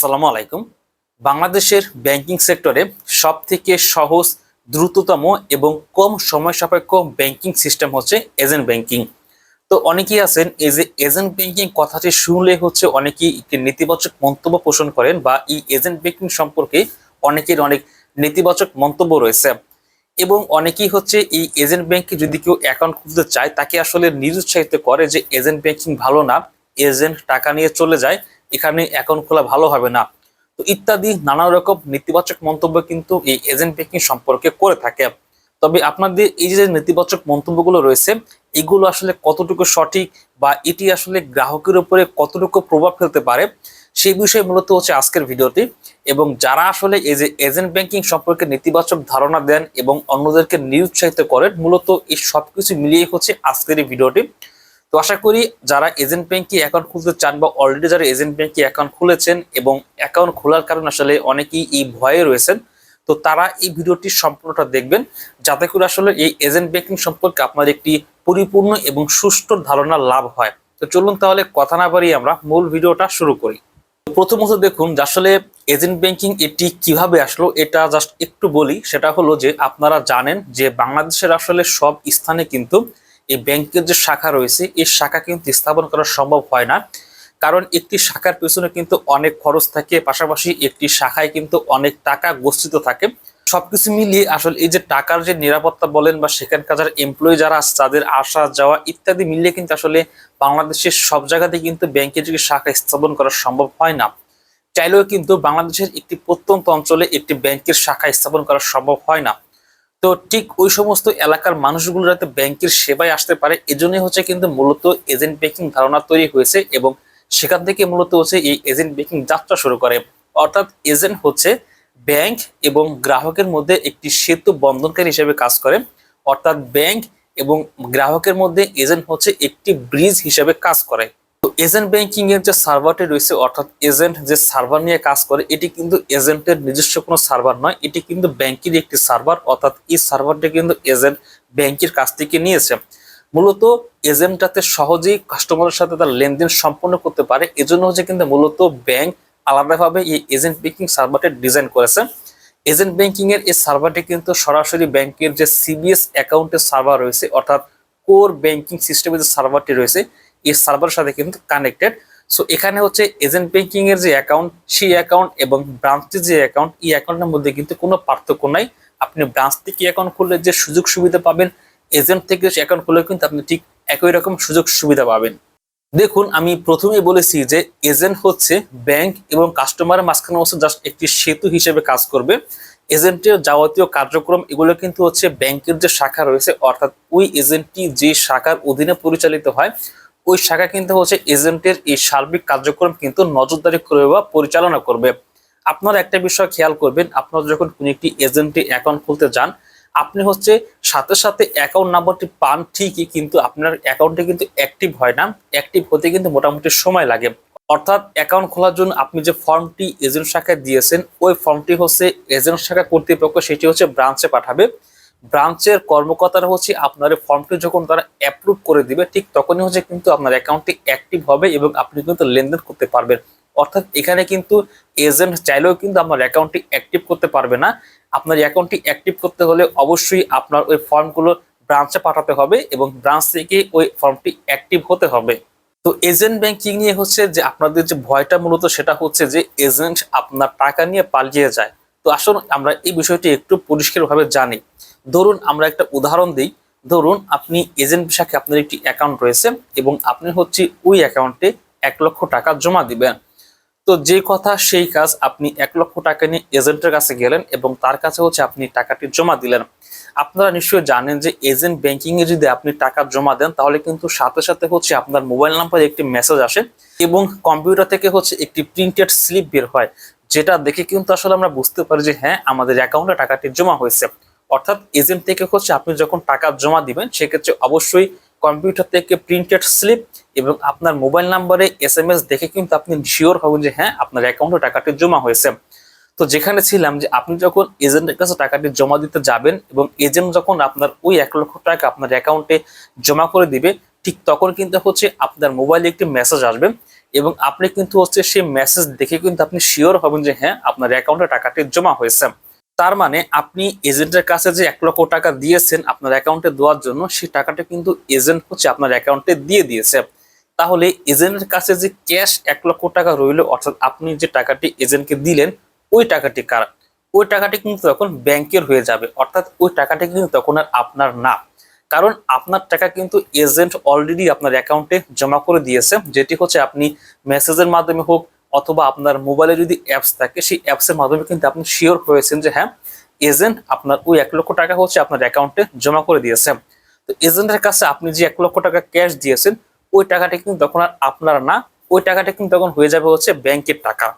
আসসালামু আলাইকুম। বাংলাদেশের ব্যাংকিং সেক্টরে সব থেকে সহজ, দ্রুততম এবং কম সময় সাপেক্ষ ব্যাংকিং সিস্টেম হচ্ছে এজেন্ট ব্যাংকিং তো অনেকেই আছেন, এই যে এজেন্ট ব্যাংকিং কথাটি শুনলে হচ্ছে অনেকেই একটি নেতিবাচক মন্তব্য পোষণ করেন বা এই এজেন্ট ব্যাংকিং সম্পর্কে অনেকের অনেক নেতিবাচক মন্তব্য রয়েছে। এবং অনেকেই হচ্ছে এই এজেন্ট ব্যাংকে যদি কেউ অ্যাকাউন্ট খুলতে চায়, তাকে আসলে নিরুৎসাহিত করে যে এজেন্ট ব্যাংকিং ভালো না এজেন্ট টাকা নিয়ে চলে যায় এখানে অ্যাকাউন্ট খোলা ভালো হবে না। তো ইত্যাদি নানা রকম নেতিবাচক মন্তব্য কিন্তু এই এজেন্ট ব্যাংকিং সম্পর্কে করে থাকে। তবে আপনাদের এই যে নেতিবাচক মন্তব্যগুলো রয়েছে, এগুলো আসলে কতটুকু সঠিক বা এটি আসলে গ্রাহকের উপরে কতটুকু প্রভাব ফেলতে পারে, সেই বিষয়ে মূলত হচ্ছে আজকের ভিডিওটি। এবং যারা আসলে এই যে এজেন্ট ব্যাংকিং সম্পর্কে নেতিবাচক ধারণা দেন এবং অন্যদেরকে নিরুৎসাহিত করেন, মূলত এই সবকিছু মিলিয়ে হচ্ছে আজকের এই ভিডিওটি। তো আশা করি যারা এজেন্ট ব্যাংকে অ্যাকাউন্ট খুলতে চান বা অলরেডি যারা এজেন্ট ব্যাংকে অ্যাকাউন্ট খুলেছেন এবং অ্যাকাউন্ট খোলার কারণে আসলে অনেকেই এই ভয়ে রয়েছেন, তো তারা এই ভিডিওটি সম্পূর্ণটা দেখবেন। যাতে করে আসলে এই এজেন্ট ব্যাংকিং সম্পর্কে আপনার একটি পরিপূর্ণ এবং সুষ্ঠু ধারণা লাভ হয়। তো চলুন তাহলে কথা না বাড়িয়ে আমরা মূল ভিডিওটা শুরু করি। প্রথমত দেখুন আসলে এজেন্ট ব্যাংকিং এটি কীভাবে আসলো, এটা জাস্ট একটু বলি। সেটা হলো যে আপনারা জানেন যে বাংলাদেশের আসলে সব স্থানে কিন্তু এই ব্যাংকের যে শাখা রয়েছে, এই শাখা কিন্তু স্থাপন করা সম্ভব হয় না। কারণ একটি শাখার পেছনে কিন্তু অনেক খরচ থাকে, পাশাপাশি একটি শাখায় কিন্তু অনেক টাকা গচ্ছিত থাকে। সবকিছু মিলিয়ে আসলে এই যে টাকার যে নিরাপত্তা বলেন বা সেখানকার যারা এমপ্লয়ি যারা আছে, তাদের আসা, যাওয়া ইত্যাদি মিলিয়ে কিন্তু আসলে বাংলাদেশের সব জায়গাতে কিন্তু ব্যাংকের যে শাখা স্থাপন করা সম্ভব হয় না। চাইলেও কিন্তু বাংলাদেশের একটি প্রত্যন্ত অঞ্চলে একটি ব্যাংকের শাখা স্থাপন করা সম্ভব হয় না। তো ঠিক ওই সমস্ত এলাকার মানুষগুলো যাতে ব্যাংকের সেবায় আসতে পারে, এজন্যই হচ্ছে কিন্তু মূলত এজেন্ট ব্যাংকিং ধারণা তৈরি হয়েছে এবং সেখান থেকে মূলত হচ্ছে এই এজেন্ট ব্যাংকিং যাত্রা শুরু করে। অর্থাৎ এজেন্ট হচ্ছে ব্যাংক এবং গ্রাহকের মধ্যে একটি সেতু বন্ধনকারী হিসেবে কাজ করে। অর্থাৎ ব্যাংক এবং গ্রাহকের মধ্যে এজেন্ট হচ্ছে একটি ব্রিজ হিসেবে কাজ করে। এজেন্ট ব্যাংকিং এর যে সার্ভারটি রয়েছে, অর্থাৎ এজেন্ট যে সার্ভার নিয়ে কাজ করে, এটি কিন্তু এজেন্টের নিজস্ব কোনো সার্ভার নয়, এটি কিন্তু ব্যাংকের একটি সার্ভার, অর্থাৎ এই সার্ভারটি কিন্তু এজেন্ট ব্যাংকের কাছ থেকে নিয়েছে। মূলত এজেন্ট যাতে সহজেই কাস্টমারের সাথে তার লেনদেন সম্পন্ন করতে পারে, এজন্য হচ্ছে কিন্তু মূলত ব্যাংক আলাদাভাবে এই এজেন্ট ব্যাংকিং সার্ভারটি ডিজাইন করেছে। এজেন্ট ব্যাংকিং এর এই সার্ভারটি কিন্তু সরাসরি ব্যাংকের যে সিবিএস অ্যাকাউন্টের সার্ভার রয়েছে, অর্থাৎ কোর ব্যাংকিং সিস্টেমের যে সার্ভারটি রয়েছে এই সার্ভারের সাথে কিন্তু কানেক্টেড সো এখানে হচ্ছে এজেন্ট ব্যাংকিং এর যে অ্যাকাউন্ট সেই অ্যাকাউন্ট এবং ব্রাঞ্চের যে অ্যাকাউন্ট এই অ্যাকাউন্টের মধ্যে কিন্তু কোনো পার্থক্য নাই। আপনি ব্রাঞ্চ থেকে অ্যাকাউন্ট খুললে যে সুযোগ সুবিধা পাবেন এজেন্ট থেকে অ্যাকাউন্ট খুললে কিন্তু আপনি ঠিক একই রকম সুযোগ সুবিধা পাবেন। দেখুন, আমি প্রথমেই বলেছি যে এজেন্ট হচ্ছে ব্যাংক এবং কাস্টমারের মাঝখানে হচ্ছে জাস্ট একটি সেতু হিসেবে কাজ করবে। এজেন্টের যাবতীয় কার্যক্রম, এগুলো কিন্তু হচ্ছে ব্যাংকের যে শাখা রয়েছে, অর্থাৎ ওই এজেন্টটি যে শাখার অধীনে পরিচালিত হয় ওই শাখা কিন্তু হচ্ছে এজেন্টের এই সার্বিক কার্যক্রম কিন্তু নজরদারি করবে বা পরিচালনা করবে। আপনারা একটা বিষয় খেয়াল করবেন, আপনারা যখন কোনো একটি এজেন্টে অ্যাকাউন্ট খুলতে যান, আপনি হচ্ছে সাথে সাথে অ্যাকাউন্ট নাম্বারটি পান ঠিকই, কিন্তু আপনার অ্যাকাউন্টে কিন্তু অ্যাক্টিভ হয় না। অ্যাক্টিভ হতে কিন্তু মোটামুটি সময় লাগে। অর্থাৎ অ্যাকাউন্ট খোলার জন্য আপনি যে ফর্মটি এজেন্ট শাখায় দিয়েছেন, ওই ফর্মটি হচ্ছে এজেন্ট শাখা কর্তৃপক্ষ, সেটি হচ্ছে ব্রাঞ্চে পাঠাবে। ব্রাঞ্চের কর্মকর্তারা হচ্ছে আপনার ফর্মটি যখন তারা অ্যাপ্রুভ করে দিবে, ঠিক তখনই হচ্ছে কিন্তু আপনার অ্যাকাউন্টটি অ্যাক্টিভ হবে এবং আপনি কিন্তু লেনদেন করতে পারবেন। অর্থাৎ এখানে কিন্তু এজেন্ট চাইলেও কিন্তু আপনার অ্যাকাউন্টটি অ্যাক্টিভ করতে পারবে না। আপনার অ্যাকাউন্টটি অ্যাক্টিভ করতে হলে অবশ্যই আপনার ওই ফর্মগুলো ব্রাঞ্চে পাঠাতে হবে এবং ব্রাঞ্চ থেকে ওই ফর্মটি অ্যাক্টিভ হতে হবে। তো এজেন্ট ব্যাংকিং নিয়ে হচ্ছে যে আপনাদের যে ভয়টা মূলত সেটা হচ্ছে যে এজেন্ট আপনার টাকা নিয়ে পালিয়ে যায়। তো আসুন আমরা এই বিষয়টি একটু পরিষ্কারভাবে জানি। ধরুন আমরা একটা উদাহরণ দিই। ধরুন আপনি এজেন্ট শাখায় আপনার একটি অ্যাকাউন্ট রয়েছে এবং আপনি হচ্ছে ওই অ্যাকাউন্টে এক লক্ষ টাকা জমা দিবেন। তো যে কথা সেই কাজ আপনি এক লক্ষ টাকা নিয়ে এজেন্টের কাছে গেলেন এবং তার কাছে হচ্ছে আপনি টাকাটি জমা দিলেন। আপনারা নিশ্চয়ই জানেন যে এজেন্ট ব্যাংকিং এ যদি আপনি টাকা জমা দেন, তাহলে কিন্তু সাথে সাথে হচ্ছে আপনার মোবাইল নাম্বারে একটি মেসেজ আসে এবং কম্পিউটার থেকে হচ্ছে একটি প্রিন্টেড স্লিপ বের হয়, যেটা দেখে কিন্তু আসলে আমরা বুঝতে পারি যে হ্যাঁ আমাদের অ্যাকাউন্টে টাকাটি জমা হয়েছে। অর্থাৎ এজেন্ট থেকে হচ্ছে আপনি যখন টাকা জমা দিবেন, সেক্ষেত্রে অবশ্যই কম্পিউটার থেকে প্রিন্টেড স্লিপ এবং আপনার মোবাইল নাম্বারে এস এম এস দেখে কিন্তু আপনি শিওর হবেন যে হ্যাঁ আপনার অ্যাকাউন্টে টাকাটি জমা হয়েছে। তো যেখানে ছিলাম যে আপনি যখন এজেন্টের কাছে টাকাটি জমা দিতে যাবেন এবং এজেন্ট যখন আপনার ওই এক লক্ষ টাকা আপনার অ্যাকাউন্টে জমা করে দিবে, ঠিক তখন কিন্তু হচ্ছে আপনার মোবাইলে একটি মেসেজ আসবে এবং আপনি কিন্তু হচ্ছে সেই মেসেজ দেখে কিন্তু আপনি শিওর হবেন যে হ্যাঁ আপনার অ্যাকাউন্টে টাকাটি জমা হয়েছে। তার মানে আপনি এজেন্টের কাছে যে এক লক্ষ টাকা দিয়েছেন আপনার অ্যাকাউন্টে দেওয়ার জন্য সেই টাকাটা কিন্তু এজেন্ট হচ্ছে আপনার অ্যাকাউন্টে দিয়ে দিয়েছে। তাহলে এজেন্টের কাছে যে ক্যাশ এক লক্ষ টাকা রইল, অর্থাৎ আপনি যে টাকাটি এজেন্টকে দিলেন, ওই টাকাটি কার? ওই টাকাটি কিন্তু তখন ব্যাংকের হয়ে যাবে, অর্থাৎ ওই টাকাটি কিন্তু তখন আর আপনার না। কারণ আপনার টাকা কিন্তু এজেন্ট অলরেডি আপনার অ্যাকাউন্টে জমা করে দিয়েছে, যেটি হচ্ছে আপনি মেসেজের মাধ্যমে হোক অথবা আপনার মোবাইলে যদি অ্যাপস থাকে, সেই অ্যাপসের মাধ্যমে কিন্তু আপনি শিওর হয়েছেন যে হ্যাঁ এজেন্ট আপনার ওই এক লক্ষ টাকা হচ্ছে আপনার অ্যাকাউন্টে জমা করে দিয়েছে। তো এজেন্টের কাছে আপনি যে এক লক্ষ টাকা ক্যাশ দিয়েছেন, ওই টাকাটা কিন্তু তখন আর আপনার না, ওই টাকাটা কিন্তু তখন হয়ে যাবে হচ্ছে ব্যাংকের টাকা।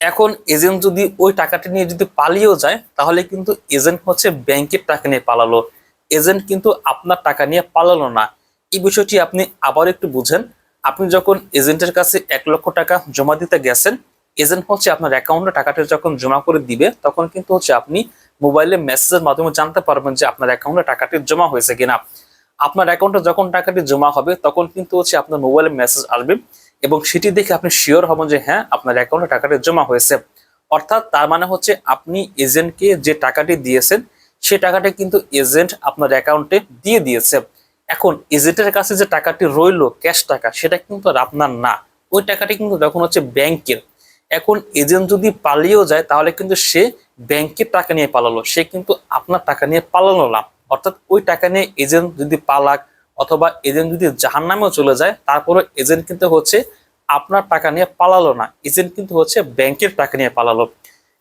এখন এজেন্ট যদি ওই টাকাটা নিয়ে যদি পালিয়েও যায়, তাহলে কিন্তু এজেন্ট হচ্ছে ব্যাংকের টাকা নিয়ে পালালো। এজেন্ট কিন্তু আপনার টাকা নিয়ে পালালো না। এই বিষয়টি আপনি আবার একটু বুঝেন। আপনি যখন এজেন্টের কাছে এক লক্ষ টাকা জমা দিতে গেছেন, এজেন্ট হচ্ছে আপনার অ্যাকাউন্টে টাকাটা যখন জমা করে দিবে, তখন কিন্তু হচ্ছে আপনি মোবাইলে মেসেজের মাধ্যমে জানতে পারবেন যে আপনার অ্যাকাউন্টে টাকাটি জমা হয়েছে কিনা। আপনার অ্যাকাউন্টে যখন টাকাটি জমা হবে, তখন কিন্তু হচ্ছে আপনার মোবাইলে মেসেজ আসবে এবং সেটি দেখে আপনি শিওর হবেন যে হ্যাঁ আপনার অ্যাকাউন্টে টাকাটি জমা হয়েছে। অর্থাৎ তার মানে হচ্ছে আপনি এজেন্টকে যে টাকাটি দিয়েছেন, সে টাকাটা কিন্তু এজেন্ট আপনার অ্যাকাউন্টে দিয়ে দিয়েছে। এখন এজেন্টের কাছে যে টাকাটি রইল ক্যাশ টাকা, সেটা কিন্তু আর আপনার না। ওই টাকাটি কিন্তু তখন হচ্ছে ব্যাংকের। এখন এজেন্ট যদি পালিয়েও যায়, তাহলে কিন্তু সে ব্যাংকের টাকা নিয়ে পালালো। সে কিন্তু আপনার টাকা নিয়ে পালালো না। অর্থাৎ ওই টাকা নিয়ে এজেন্ট যদি পালাক, অথবা এজেন্ট যদি জাহান নামেও চলে যায় তারপরে এজেন্ট কিন্তু হচ্ছে আপনার টাকা নিয়ে পালালো না। এজেন্ট কিন্তু হচ্ছে ব্যাংকের টাকা নিয়ে পালালো।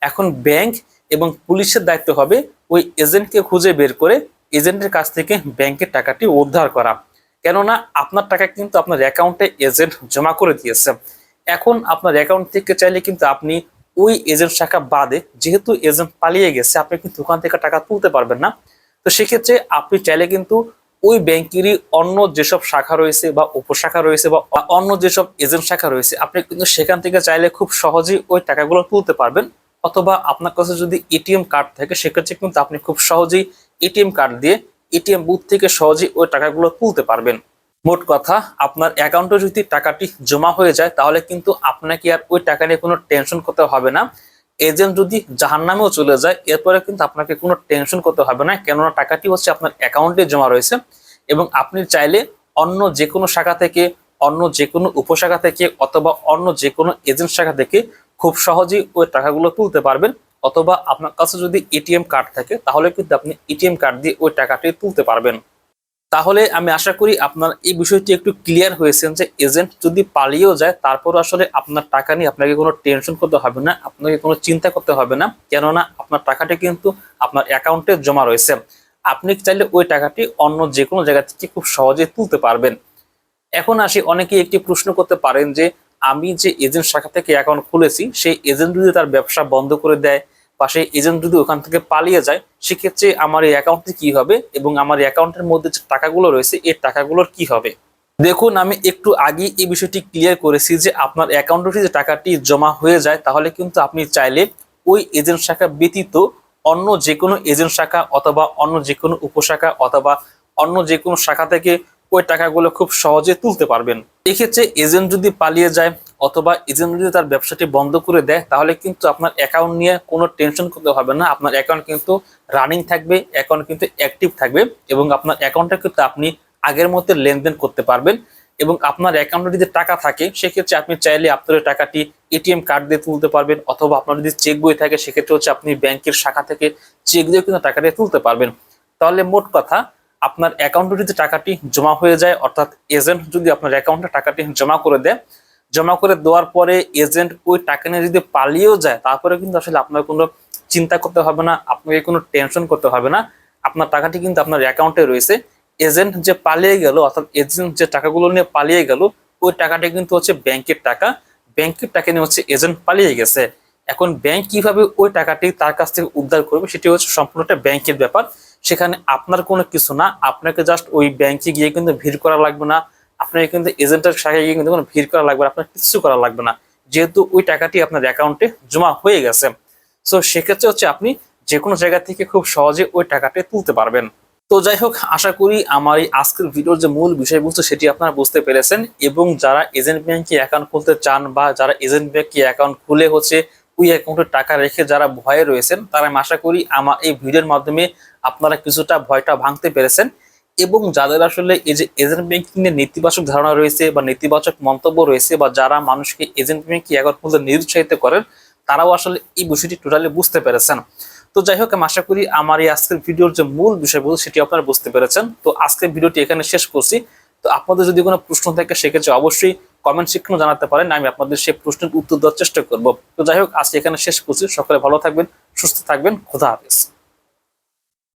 এখন ব্যাংক এবং পুলিশের দায়িত্ব হবে ওই এজেন্টকে খুঁজে বের করে এজেন্টের কাছ থেকে ব্যাংকের টাকাটি উদ্ধার করা। কেননা আপনার টাকা কিন্তু আপনার অ্যাকাউন্টে এজেন্ট জমা করে দিয়েছে। এখন আপনার অ্যাকাউন্ট থেকে চাইলে কিন্তু আপনি ওই এজেন্ট শাখা বাদে যেহেতু এজেন্ট পালিয়ে গেছে, আপনি কিন্তু ওখান থেকে টাকা তুলতে পারবেন না। তো সেক্ষেত্রে আপনি চাইলে কিন্তু ওই ব্যাংকেরই অন্য যেসব শাখা রয়েছে বা উপশাখা রয়েছে বা অন্য যেসব এজেন্ট শাখা রয়েছে, আপনি কিন্তু সেখান থেকে চাইলে খুব সহজেই ওই টাকাগুলো তুলতে পারবেন। অথবা আপনার কাছে যদি এটিএম কার্ড থাকে, সেক্ষেত্রে কিন্তু আপনি খুব সহজেই এটিএম কার্ড দিয়ে এটিএম বুথ থেকে সহজেই ওই টাকাগুলো তুলতে পারবেন। মোট কথা, আপনার অ্যাকাউন্টে যদি টাকাটি জমা হয়ে যায়, তাহলে কিন্তু আপনাকে আর ওই টাকা নিয়ে কোনো টেনশন করতে হবে না। এজেন্ট যদি জাহান নামেও চলে যায়, এরপরে কিন্তু আপনাকে কোনো টেনশন করতে হবে না, কেননা টাকাটি হচ্ছে আপনার অ্যাকাউন্টে জমা রয়েছে এবং আপনি চাইলে অন্য যে কোনো শাখা থেকে, অন্য যে কোনো উপশাখা থেকে অথবা অন্য যে কোনো এজেন্ট শাখা থেকে খুব সহজেই ওই টাকাগুলো তুলতে পারবেন। অথবা আপনার কাছে যদি এটিএম কার্ড থাকে, তাহলে কিন্তু আপনি এটিএম কার্ড দিয়ে ওই টাকাটি তুলতে পারবেন। তাহলে আমি আশা করি আপনার এই বিষয়টি একটু ক্লিয়ার হয়েছেন যে এজেন্ট যদি পালিয়েও যায় তারপর আসলে আপনার টাকা নিয়ে আপনাকে কোনো টেনশন করতে হবে না, আপনাকে কোনো চিন্তা করতে হবে না। কেননা আপনার টাকাটি কিন্তু আপনার অ্যাকাউন্টে জমা রয়েছে। আপনি চাইলে ওই টাকাটি অন্য যে কোনো জায়গা থেকে খুব সহজে তুলতে পারবেন। এখন আসি অনেকে একটি প্রশ্ন করতে পারেন যে আমি যে এজেন্ট শাখা থেকে অ্যাকাউন্ট খুলেছি, সেই এজেন্ট যদি তার ব্যবসা বন্ধ করে দেয় বা সেই এজেন্ট যদি ওখান থেকে পালিয়ে যায়, সেক্ষেত্রে আমার এই অ্যাকাউন্টটি কি হবে এবং আমার অ্যাকাউন্টের মধ্যে যে টাকাগুলো রয়েছে, এই টাকাগুলোর কি হবে? দেখুন, আমি একটু আগে এই বিষয়টি ক্লিয়ার করেছি যে আপনার অ্যাকাউন্টে যে টাকাটি জমা হয়ে যায়, তাহলে কিন্তু আপনি চাইলে ওই এজেন্ট শাখা ব্যতীত অন্য যে কোনো এজেন্ট শাখা অথবা অন্য যে কোনো উপশাখা অথবা অন্য যে কোনো শাখা থেকে ওই টাকাগুলো খুব সহজে তুলতে পারবেন। এক্ষেত্রে এজেন্ট যদি পালিয়ে যায় অথবা এজেন্ট যদি তার ব্যবসাটি বন্ধ করে দেয়, তাহলে কিন্তু আপনার অ্যাকাউন্ট নিয়ে কোনো টেনশন করতে হবে না। আপনার অ্যাকাউন্ট কিন্তু রানিং থাকবে অ্যাকাউন্ট কিন্তু অ্যাক্টিভ থাকবে এবং আপনার অ্যাকাউন্টটা কিন্তু আপনি আগের মধ্যে লেনদেন করতে পারবেন এবং আপনার অ্যাকাউন্টে যদি টাকা থাকে, সেক্ষেত্রে আপনি চাইলে আপনার টাকাটি এটিএম কার্ড দিয়ে তুলতে পারবেন অথবা আপনার যদি চেক বই থাকে, সেক্ষেত্রে হচ্ছে আপনি ব্যাংকের শাখা থেকে চেক দিয়ে কিন্তু টাকাটি তুলতে পারবেন। তাহলে মোট কথা আপনার অ্যাকাউন্টে যদি টাকাটি জমা হয়ে যায়, অর্থাৎ এজেন্ট যদি আপনার অ্যাকাউন্টে টাকাটি জমা করে দেয়, জমা করে দেওয়ার পরে এজেন্ট ওই টাকা নিয়ে যদি পালিয়েও যায় তারপরে কিন্তু আসলে আপনার কোনো চিন্তা করতে হবে না, আপনাকে কোনো টেনশন করতে হবে না। আপনার টাকাটি কিন্তু আপনার অ্যাকাউন্টে রয়েছে। এজেন্ট যে পালিয়ে গেল, অর্থাৎ এজেন্ট যে টাকাগুলো নিয়ে পালিয়ে গেল, ওই টাকাটা কিন্তু হচ্ছে ব্যাংকের টাকা। ব্যাংকের টাকা নিয়ে হচ্ছে এজেন্ট পালিয়ে গেছে। এখন ব্যাংক কীভাবে ওই টাকাটি তার কাছ থেকে উদ্ধার করবে, সেটি হচ্ছে সম্পূর্ণটা ব্যাংকের ব্যাপার। সেখানে আপনার কোনো কিছু না, আপনাকে জাস্ট ওই ব্যাংকে গিয়ে কিন্তু ভিড় করা লাগবে না, আপনাকে কিন্তু এজেন্টের শাখায় গিয়ে কিন্তু কোনো ভিড় করা লাগবে না, আপনার কিছু করা লাগবে না। যেহেতু ওই টাকাটি আপনার অ্যাকাউন্টে জমা হয়ে গেছে। সো সেক্ষেত্রে হচ্ছে আপনি যে কোনো জায়গা থেকে খুব সহজে ওই টাকাটি তুলতে পারবেন। তো যাই হোক, আশা করি আমার এই আজকের ভিডিওর যে মূল বিষয়বস্তু সেটি আপনারা বুঝতে পেরেছেন এবং যারা এজেন্ট ব্যাংকে অ্যাকাউন্ট খুলতে চান বা যারা এজেন্ট ব্যাংকে অ্যাকাউন্ট খুলে হচ্ছে ওই অ্যাকাউন্টে টাকা রেখে যারা ভয়ে রয়েছেন, তারা আশা করি আমার এই ভিডিওর মাধ্যমে আপনারা কিছুটা ভয়টা ভাঙতে পেরেছেন এবং যাদের আসলে এই যে এজেন্ট ব্যাংকিং এর নেতিবাচক ধারণা রয়েছে বা নেতিবাচক মন্তব্য রয়েছে বা যারা মানুষকে এজেন্ট ব্যাংকিং অ্যাকাউন্ট খুলতে নিরুৎসাহিত করেন, তারাও আসলে এই বিষয়টি টোটালি বুঝতে পেরেছেন। তো যাই হোক, আমি আশা করি আমার এই আজকের ভিডিওর যে মূল বিষয়বস্তু সেটি আপনারা বুঝতে পেরেছেন। তো আজকের ভিডিওটি এখানে শেষ করছি। তো আপনাদের যদি কোনো প্রশ্ন থাকে, সেক্ষেত্রে অবশ্যই কমেন্ট সেকশনে জানাতে পারেন, আমি আপনাদের সেই প্রশ্নের উত্তর দেওয়ার চেষ্টা করব। তো যাই হোক, আজকে এখানে শেষ করছি। সকলে ভালো থাকবেন, সুস্থ থাকবেন, খোদা হাফেজ।